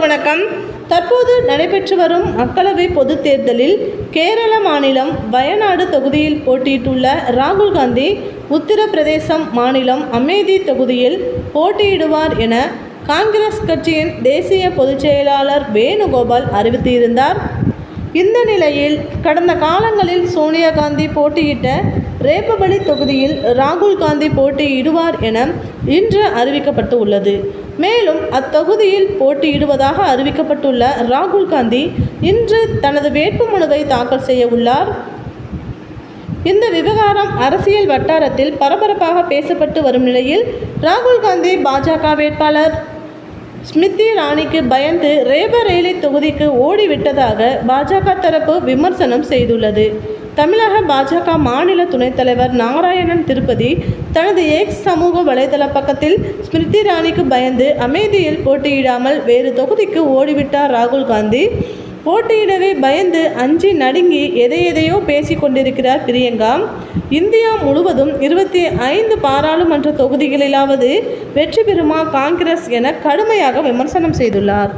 வணக்கம். தற்போது நடைபெற்று வரும் மக்களவை பொதுத் தேர்தலில் கேரள மாநிலம் வயநாடு தொகுதியில் போட்டியிட்டுள்ள ராகுல் காந்தி உத்தரப்பிரதேசம் மாநிலம் அமேதி தொகுதியில் போட்டியிடுவார் என காங்கிரஸ் கட்சியின் தேசிய பொதுச் செயலாளர் வேணுகோபால் அறிவித்திருந்தார். இந்த நிலையில் கடந்த காலங்களில் சோனியா காந்தி போட்டியிட்ட ரேபபலி தொகுதியில் ராகுல் காந்தி போட்டியிடுவார் என இன்று அறிவிக்கப்பட்டு உள்ளது மேலும் அத்தொகுதியில் போட்டியிடுவதாக அறிவிக்கப்பட்டுள்ள ராகுல் காந்தி இன்று தனது வேட்புமனுவை தாக்கல் செய்ய உள்ளார். இந்த விவகாரம் அரசியல் வட்டாரத்தில் பரபரப்பாக பேசப்பட்டு வரும் நிலையில் ராகுல் காந்தி பாஜக வேட்பாளர். ஸ்மிருதி ராணிக்கு பயந்து ரேபரேலி தொகுதிக்கு ஓடிவிட்டதாக பாஜக தரப்பு விமர்சனம் செய்துள்ளது. தமிழக பாஜக மாநில துணைத் தலைவர் நாராயணன் திருப்பதி தனது எக்ஸ் சமூக வலைதள பக்கத்தில் ஸ்மிருதி இராணிக்கு பயந்து அமைதியில் போட்டியிடாமல் வேறு தொகுதிக்கு ஓடிவிட்டார் ராகுல் காந்தி. போட்டியிடவே பயந்து அஞ்சி நடுங்கி எதை எதையோ பேசிக் கொண்டிருக்கிறார் பிரியங்கா. இந்தியா முழுவதும் இருபத்தி ஐந்து பாராளுமன்ற தொகுதிகளிலாவது வெற்றி பெறுமா காங்கிரஸ் என கடுமையாக விமர்சனம் செய்துள்ளார்.